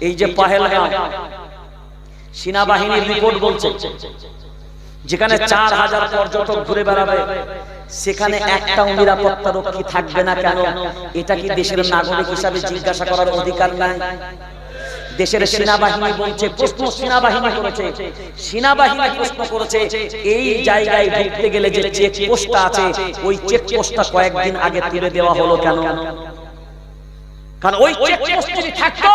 এই যে পাহেলগাম সেনাবাহিনীর রিপোর্ট বলছে যেখানে চার হাজার পর্যটক ঘুরে বেড়াবে সেখানে একটাও নিরাপত্তা রক্ষী থাকবে না কেন? এটা কি দেশের নাগরিক হিসাবে জিজ্ঞাসা করার অধিকার নাই? দেশের সেনাবাহিনী বলছে প্রশ্ন সেনাবাহিনী করেছে। সেনাবাহিনী প্রশ্ন করেছে এই জায়গায় ঢুকতে গেলে যে চেক পোস্টটা আছে ওই চেক পোস্টটা কয়েকদিন আগে তুলে দেওয়া হলো কেন? কারণ ওই চেক পোস্ট যদি থাকতো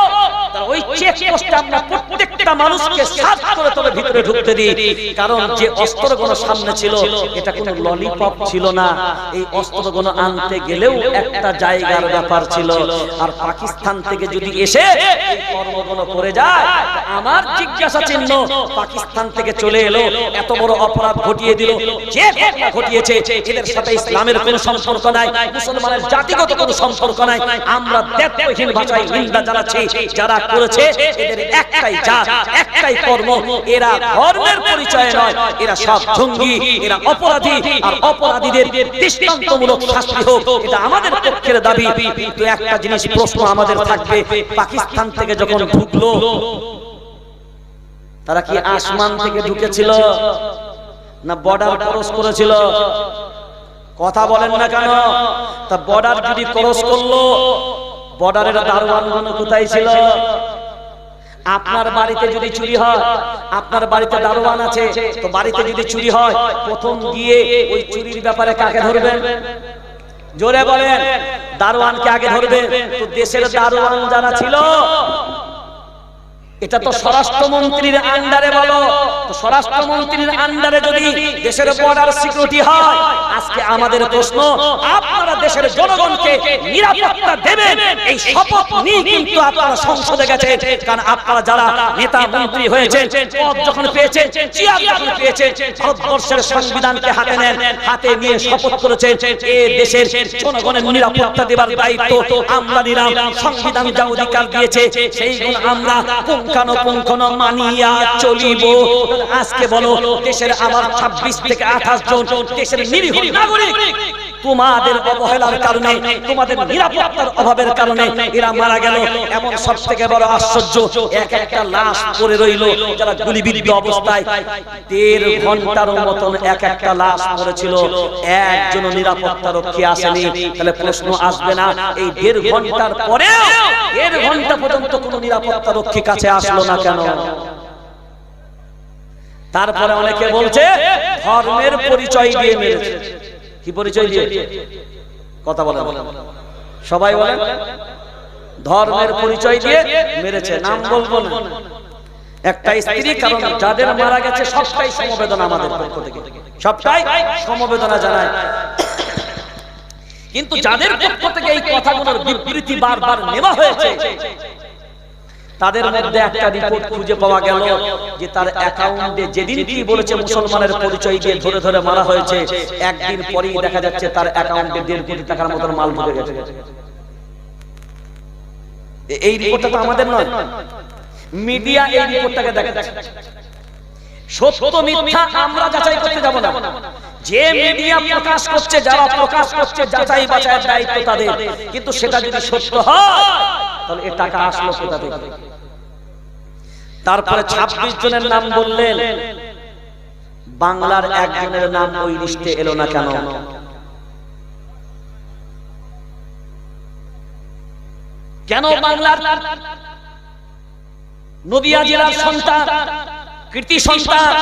তাহলে ওই চেক পোস্টে আমরা প্রত্যেকটা মানুষকে সার্চ করে তবে ভিতরে ঢুকতে দিই। কারণ যে অস্ত্রগুলো সামনে ছিল এটা কোনো ললিপপ ছিল না। এই অস্ত্রগুলো আনতে গেলেও একটা জায়গার ব্যাপার ছিল। আর পাকিস্তান থেকে যদি এসে কর্মগুলো করে যায় আমার জিজ্ঞাসা চিহ্ন পাকিস্তান থেকে চলে এলো এত বড় অপরাধ ঘটিয়ে দিল যে ঘটনা ঘটিয়েছে এদের সাথে ইসলামের কোনো সম্পর্ক নাই মুসলমানের জাতিগত কোনো সম্পর্ক নাই। আমরা ভাষায় নিন্দা জানাচ্ছি যারা করেছে এদের একটাই জাত একটাই কর্ম এরা ধর্মের পরিচয় নয় এরা সব জঙ্গি এরা অপরাধী আর অপরাধীদের দৃষ্টান্তমূলক শাস্তি হোক এটা আমাদের পক্ষের দাবি কিন্তু একটা জিনিস প্রশ্ন আমাদের থাকবে পাকিস্তান থেকে যখন ঢুকলো তারা কি আসমান থেকে ঢুকেছিল? না বর্ডার ক্রস করেছিল? কথা বলেন না কেন? তা বর্ডার যদি ক্রস করল বর্ডারের দারোয়ান কোথায় ছিল? আপনার বাড়িতে যদি চুরি হয় আপনার বাড়িতে দারোয়ান আছে তো বাড়িতে যদি চুরি হয় প্রথম গিয়ে ওই চুরির ব্যাপারে কাকে ধরবেন? জোরে বলেন দারোয়ানকে আগে ধরবে তো দেশের দারোয়ান যারা ছিল এটা তো স্বরাষ্ট্রমন্ত্রীর আন্ডারে বলো তো স্বরাষ্ট্রমন্ত্রীর আন্ডারে যদি দেশের বর্ডার সিকিউরিটি হয় আজকে আমাদের প্রশ্ন আপনারা দেশের জনগণকে নিরাপত্তা দেবেন। এই শপথ নিয়ে কিন্তু আপনারা সংসদে গেছেন। কারণ আপনারা যারা নেতা, মন্ত্রী হয়েছেন, পদ যখন পেয়েছেন, চেয়ার যখন পেয়েছেন, ভারতবর্ষের সংবিধানকে হাতে নেন, হাতে নিয়ে শপথ করেছেন, এ দেশের জনগণের নিরাপত্তা দেবার দায়িত্ব আমরা নিলাম, সংবিধান যা অধিকার দিয়েছে সেইগুলো আমরা পুঙ্খানুপুঙ্খন মানিয়া চলিব। আজকে বলো, দেশের আমার ছাব্বিশ থেকে আঠাশ জন দেশের নিরীহ নাগরিক তোমাদের অবহেলার কারণে, তোমাদের নিরাপত্তার অভাবের কারণে এরা মারা গেল। এমন সব থেকে বড় আশ্চর্য, এক একটা লাশ পড়ে রইল, যারা গুলিবিদ্ধ অবস্থায়। দেড় ঘণ্টার মতন এক একটা লাশ পড়েছিল। একজন নিরাপত্তা রক্ষী আসেনি। তাহলে প্রশ্ন আসবে না, এই দেড় ঘণ্টার পরে দেড় ঘণ্টা পর্যন্ত কোন নিরাপত্তা রক্ষী কাছে আসলো না কেন? তারপরে অনেকে বলছে, ধর্মের পরিচয় দিয়ে মেরেছে। কি পরিচয় দিয়ে? কথা বলে সবাই বলে ধর্মের পরিচয় দিয়ে মেরেছে নাম বলব না। একটা স্ত্রী কারণ যাদের মারা গেছে সবটাই সমবেদনা আমাদের পক্ষ থেকে। সবটাই সমবেদনা জানায়। কিন্তু যাদের পক্ষ থেকে এই কথাগুলোর বিবৃতি বারবার নেওয়া হয়েছে তাদের মধ্যে একটা রিপোর্ট খুঁজে পাওয়া গেল যে তার অ্যাকাউন্টে যেদিন কি বলেছে মুসলমানের পরিচয় দিয়ে ধরে ধরে মারা হয়েছে একদিন পরেই দেখা যাচ্ছে তার অ্যাকাউন্টে দেড় কোটি টাকার মতন মাল ঢুকে গেছে। এই রিপোর্টটা তো আমাদের নয়। মিডিয়া এই রিপোর্টটাকে দেখাচ্ছে। সত্য মিথ্যা আমরা যাচাই করতে যাব না। যে মিডিয়া প্রকাশ করছে যারা প্রকাশ করছে যাচাই বাছাইয়ের দায়িত্ব তাদের। কিন্তু সেটা যদি সত্য হয় তাহলে এ টাকা আসলো কোথা থেকে? তারপরে ছাব্বিশ জনের নাম বললেন। বাংলার একজনের নাম ওই লিস্টে এলো না কেন? কেন? বাংলার নদিয়া জেলার সন্তান কৃতি সন্তান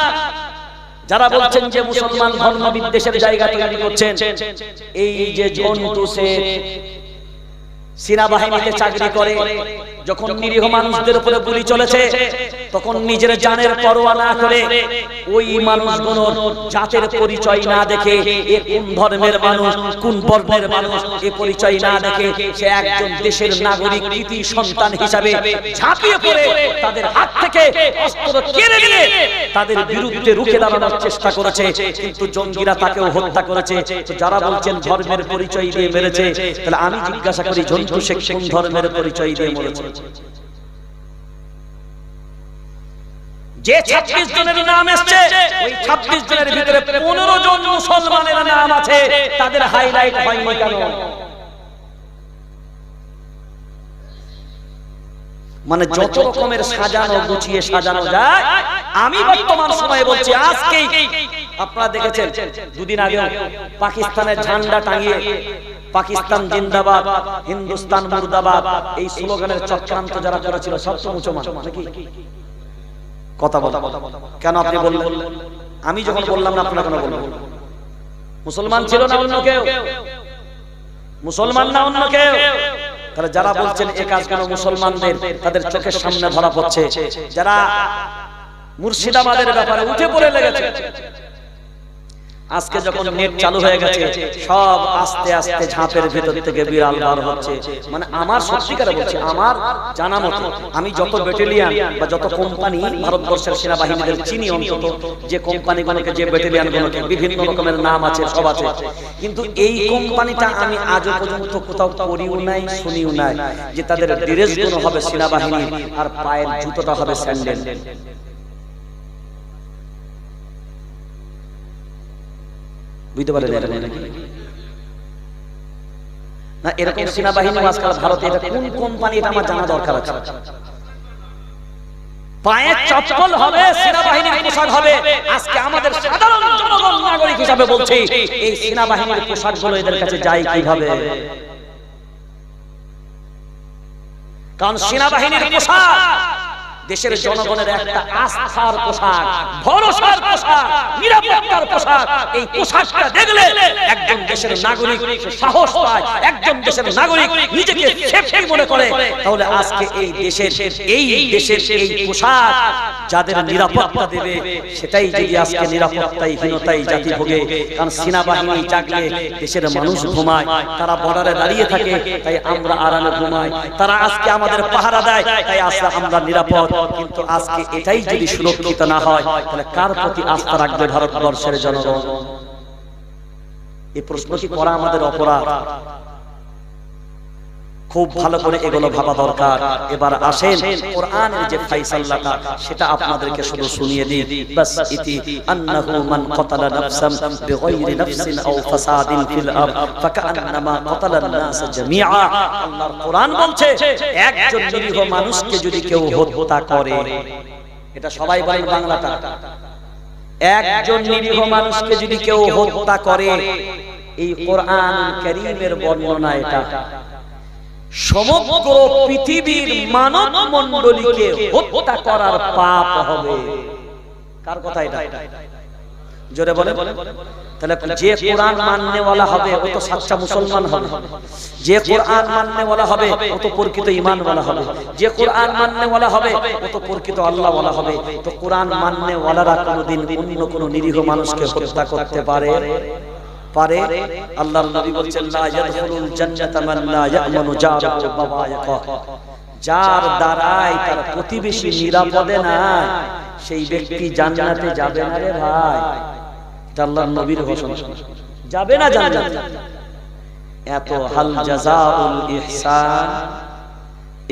যারা বলছেন যে মুসলমান ধর্ম বিদ্বেষের জায়গা তৈরি করছেন। এই যে জন্টু সে সেনাবাহিনীতে চাকরি করে যখন নিরীহ মানুষদের উপরে গুলি চলেছে তখন নিজের জানের পরোয়া না করে ওই মানুষগুলোর জাতের পরিচয় না দেখে এ কোন ধর্মের মানুষ কোন বর্ণের মানুষ এ পরিচয় না দেখে সে একজন দেশের নাগরিক কৃতি সন্তান হিসাবে ঝাঁপিয়ে পড়ে তাদের হাত থেকে অস্ত্র কেড়ে নিয়ে তাদের বিরুদ্ধে রুখে দাঁড়ানোর চেষ্টা করেছে কিন্তু জঙ্গিরা তাকেও হত্যা করেছে। যারা বলছেন ধর্মের পরিচয় দিয়ে মেরেছে তাহলে আমি জিজ্ঞাসা করি জন্তু শেখ কোন ধর্মের পরিচয় দিয়ে মরেছে? যে ছাব্বিশ জনের নাম এসছে ওই ছাব্বিশ জনের ভিতরে পনেরো জন মুসলমানের নাম আছে তাদের হাইলাইট হয়নি কেন? মানে যত রকমের সাজানো গুছিয়ে সাজানো যায় আমি বর্তমান সময়ে বলছি আজকেই আপনারা দেখেছেন দুদিন আগে পাকিস্তানের ঝান্ডা টাঙিয়ে পাকিস্তান জিন্দাবাদ হিন্দুস্তান মুর্দাবাদ এই স্লোগানের চক্রান্ত যারা করেছিল সব তো মুসলমান নাকি? কথা বলা কেন আপনি বললেন? আমি যখন বললাম না, আপনারা কেন বললেন মুসলমান ছিল না অন্য কেউ। মুসলমান না অন্য কেউ। তাহলে যারা বলছেন এ কাজ কেন মুসলমানদের, তাদের চোখের সামনে ধরা পড়ছে। যারা মুর্শিদাবাদের ব্যাপারে উঠে পড়ে লেগেছে। আজকে যখন নেট চালু হয়ে গেছে সব আস্তে আস্তে ঝাঁপের ভেতর থেকে বিড়াল বার হচ্ছে। মানে আমার সত্যিকারে বলছি আমার জানা মতো আমি যত ব্যাটালিয়ান বা যত কোম্পানি ভারতবর্ষের সেনাবাহিনীদের চিনি অন্তত যে কোম্পানিগুলোকে যে ব্যাটালিয়ান গুলোকে বিভিন্ন রকমের নাম আছে সব আছে। কিন্তু এই কোম্পানিটা আমি আজও পর্যন্ত কোথাও পড়িও নাই শুনিও নাই যে তাদের ড্রেসগুলো হবে সেনাবাহিনী আর পায়ের জুতোটা হবে স্যান্ডেল বুঝতে পারেন এটা নাকি? না এরকম সেনাবাহিনী আজকাল ভারতে এটা কোন কোম্পানি এটা আমার জানা দরকার আছে? পায়ে চপ্পল হবে সেনাবাহিনীর পোশাক হবে। আজকে আমাদের সাধারণ জনগণ নাগরিক হিসাবে বলছি এই সেনাবাহিনীর পোশাকগুলো এদের কাছে যায় কীভাবে? কারণ সেনাবাহিনীর পোশাক দেশের জনগণের একটা আস্থার পোশাক ভরসার পোশাক নিরাপত্তার পোশাক এই পোশাকটা দেখলে একজন দেশের নাগরিক সাহস পায় একজন দেশের নাগরিক নিজেকে সেফটি মনে করে তাহলে আজকে এই দেশের এই দেশের এই পোশাক যাদের নিরাপত্তা দেবে সেটাই যদি আজকে নিরাপত্তাই হীনতাই জাতি ভোগে কারণ সেনাবাহিনী জাগলে দেশের মানুষ ঘুমায় তারা বর্ডারে দাঁড়িয়ে থাকে তাই আমরা আরামে ঘুমাই তারা আজকে আমাদের পাহারা দেয় তাই আজকে আমরা নিরাপদ কিন্তু আজকে এটাই যদি সুরক্ষিত না হয় তাহলে কার প্রতি আস্থা রাখবে ভারতবর্ষের জনগণ? এই প্রশ্ন কি করা আমাদের অপরাধ? খুব ভালো করে এগুলো ভাবা দরকার। এবার আসেন, কোরআনের যে ফাইসাল্লাটা, সেটা আপনাদেরকে শুধু শুনিয়ে দিই। বাস ইতি আন্নাহু মান কাতালা নাফসান বিগাইরি নাফসিন আও ফাসাদিন ফিল আরদ। ফাকান্নামা কাতালা নাস জামিআ। আল্লাহর কোরআন বলছে, একজন নিরীহ মানুষকে যদি কেউ হত্যা করে, এটা সবাই বলেন বাংলাটা। একজন নিরীহ মানুষকে যদি কেউ হত্যা করে, এই কোরআন কারীমের বর্ণনা এটা। সমগ্র পৃথিবীর মানব মণ্ডলীকে হত্যা করার পাপ হবে। কার কথা এটা? জোরে বলে তাহলে যে কোরআন মাননেওয়ালা হবে, ও তো সাচ্চা মুসলমান হবে। যে কোরআন মাননেওয়ালা হবে, ও তো প্রকৃত হবে। যে কোরআন হবে, ও তো প্রকৃত আল্লাহওয়ালা হবে। তো কোরআন মাননেওয়ালারা কোনোদিন অন্য কোনো নিরীহ মানুষকে হত্যা করতে পারে? পারে, আল্লাহর নবী বলছেন, লা ইয়াদখুলুল জান্নাতা মান লা ইয়ামানু জারুহু বাওয়াইকা যার দ্বারাই তার প্রতিবেশী নিরাপদে নাই, সেই ব্যক্তি জান্নাতে যাবে না রে ভাই। এটা আল্লাহর নবীর ঘোষণা। যাবে না জান্নাতে। এত হাল জাযাউল ইহসান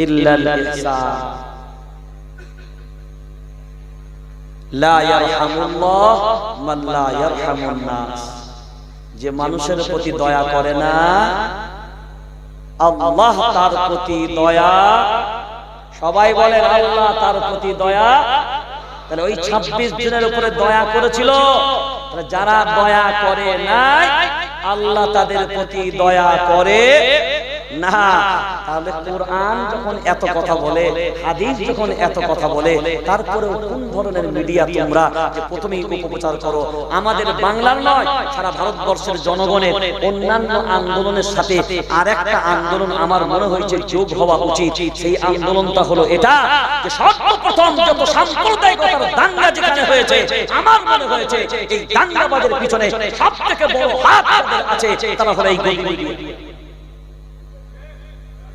ইল্লাল ইহসান। লা ইয়ারহামুল্লাহ মান লা ইয়ারহামুন নাস। যে মানুষের প্রতি দয়া করে না আল্লাহ তার প্রতি দয়া সবাই বলে আল্লাহ তার প্রতি দয়া। তাহলে ওই ২৬ জনের উপরে দয়া করেছিল। যারা দয়া করে নাই আল্লাহ তাদের প্রতি দয়া করে না তাহলে কোরআন যখন এত কথা বলে হাদিস যখন এত কথা বলে তারপরে কোন ধরনের মিডিয়া তোমরা যে প্রথমেই অপপ্রচার করো? আমাদের বাংলার নয় সারা ভারতবর্ষের জনগণের অন্যান্য আন্দোলনের সাথে আর একটা আন্দোলন আমার মনে হয়েছে যোগ হওয়া উচিত। সেই আন্দোলনটা হলো এটা যে সর্বপ্রথম যত সাম্প্রদায়িকতার দাঙ্গা যেখানে হয়েছে আমার মনে হয়েছে এই দাঙ্গাবাজের পিছনে সব থেকে বড় হাত আছে তারা হলো এই গদি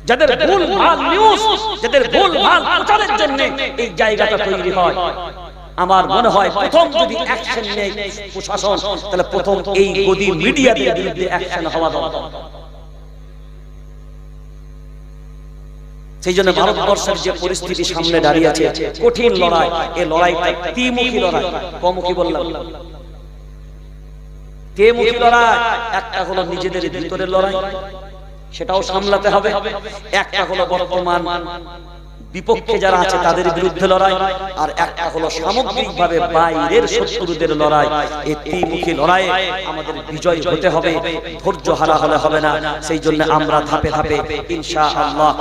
যাদের ভুল ভালো নিউজ যাদের ভুল ভালো প্রচারের জন্য এই জায়গাটা তৈরি হয়। আমার মনে হয় প্রথম যদি অ্যাকশন নেয় প্রশাসন তাহলে প্রথম এই গদি মিডিয়াদের বিরুদ্ধে অ্যাকশন হওয়া দরকার। সেই জন্য ভারতবর্ষের যে পরিস্থিতি সামনে দাঁড়িয়ে আছে কঠিন লড়াই এই লড়াইটা ত্রিমুখী লড়াই কমুখী বললাম। ত্রিমুখী লড়াই একটা হলো নিজেদের ভিতরের লড়াই সেটাও সামলাতে হবে। একটা হলো বর্তমান বিপক্ষে যারা আছে তাদের বিরুদ্ধে লড়াই। আর একটা হলো সামগ্রিকভাবে বাইরের শত্রুদের লড়াই। এই ত্রিমুখী লড়াইয়ে আমাদের বিজয় হতে হবে ধৈর্য হারা হলে হবে না সেই জন্য আমরা ধাপে ধাপে ইনশাআল্লাহ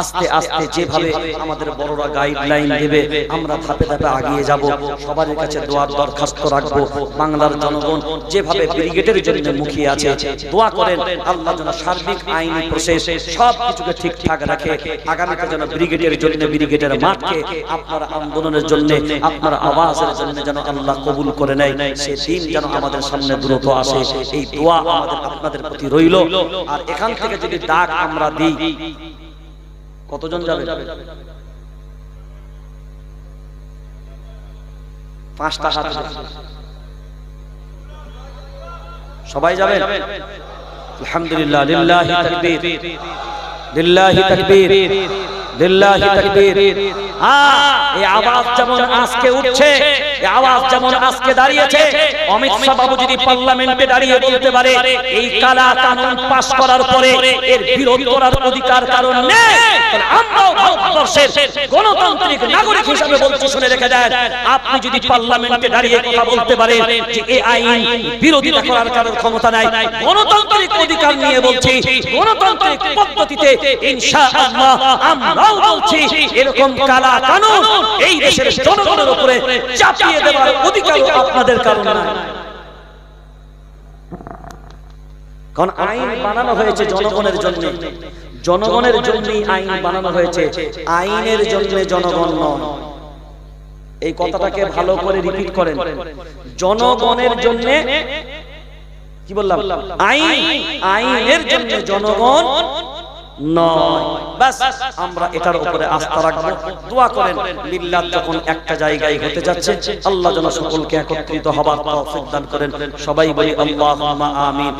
আস্তে আস্তে যেভাবে আমাদের বড়রা গাইডলাইন দেবে আমরা ধাপে ধাপে আগিয়ে যাব। সবার কাছে দোয়ার দরখাস্ত রাখব। বাংলার জনগণ যেভাবে ব্রিগেডের জন্য মুখিয়ে আছে দোয়া করেন আল্লাহ যেন সার্বিক আইনি প্রসেস সব কিছুকে ঠিকঠাক রাখে আগামীতে যেন ব্রিগেডের জন্য ব্রিগেডের মাঠকে আপনার আন্দোলনের জন্য, আপনার আওয়াজের জন্য যেন আল্লাহ কবুল করে নেয়। সে দিন যেন আমাদের সামনে দ্রুত আসে। এই দোয়া আমাদের আপনাদের প্রতি রইল। আর এখান থেকে যদি ডাক আমরা দিই, কতজন যাবে? পাঁচটা হাত সবাই যাবেন? আলহামদুলিল্লাহ, লিল্লাহি তাকবীর। লিল্লাহি তাকবীর। লিল্লাহি তাকবীর গণতান্ত্রিক নাগরিক হিসাবে বলছি, শুনে রেখে দেন, আপনি যদি পার্লামেন্টে দাঁড়িয়ে কথা বলতে পারেন যে এই আইন বিরোধিতা করার কারণ ক্ষমতা নাই, গণতান্ত্রিক অধিকার নিয়ে বলছি, গণতান্ত্রিক পদ্ধতিতে আমরাও বলছি, এরকম কালা কানুন এই দেশের জনগণের উপরে চাপিয়ে দেওয়ার অধিকার আপনাদের কারণ নাই। কারণ আইন বানানো হয়েছে জনগণের জন্য। জনগণের জন্যই আইন বানানো হয়েছে। আইনের জন্য জনগণ নয় এই কথাটাকে ভালো করে রিপিট করেন। জনগণের জন্য কি বললাম? আইন আইনের জন্য জনগণ নয়। বাস আমরা এটার উপরে আস্থা রাখব দোয়া করেন মিল্লাত যখন একটা জায়গায় হতে যাচ্ছে আল্লাহ যেন সকলকে একত্রিত হবার তৌফিক দান করেন। সবাই বলি আল্লাহুম্মা আমিন।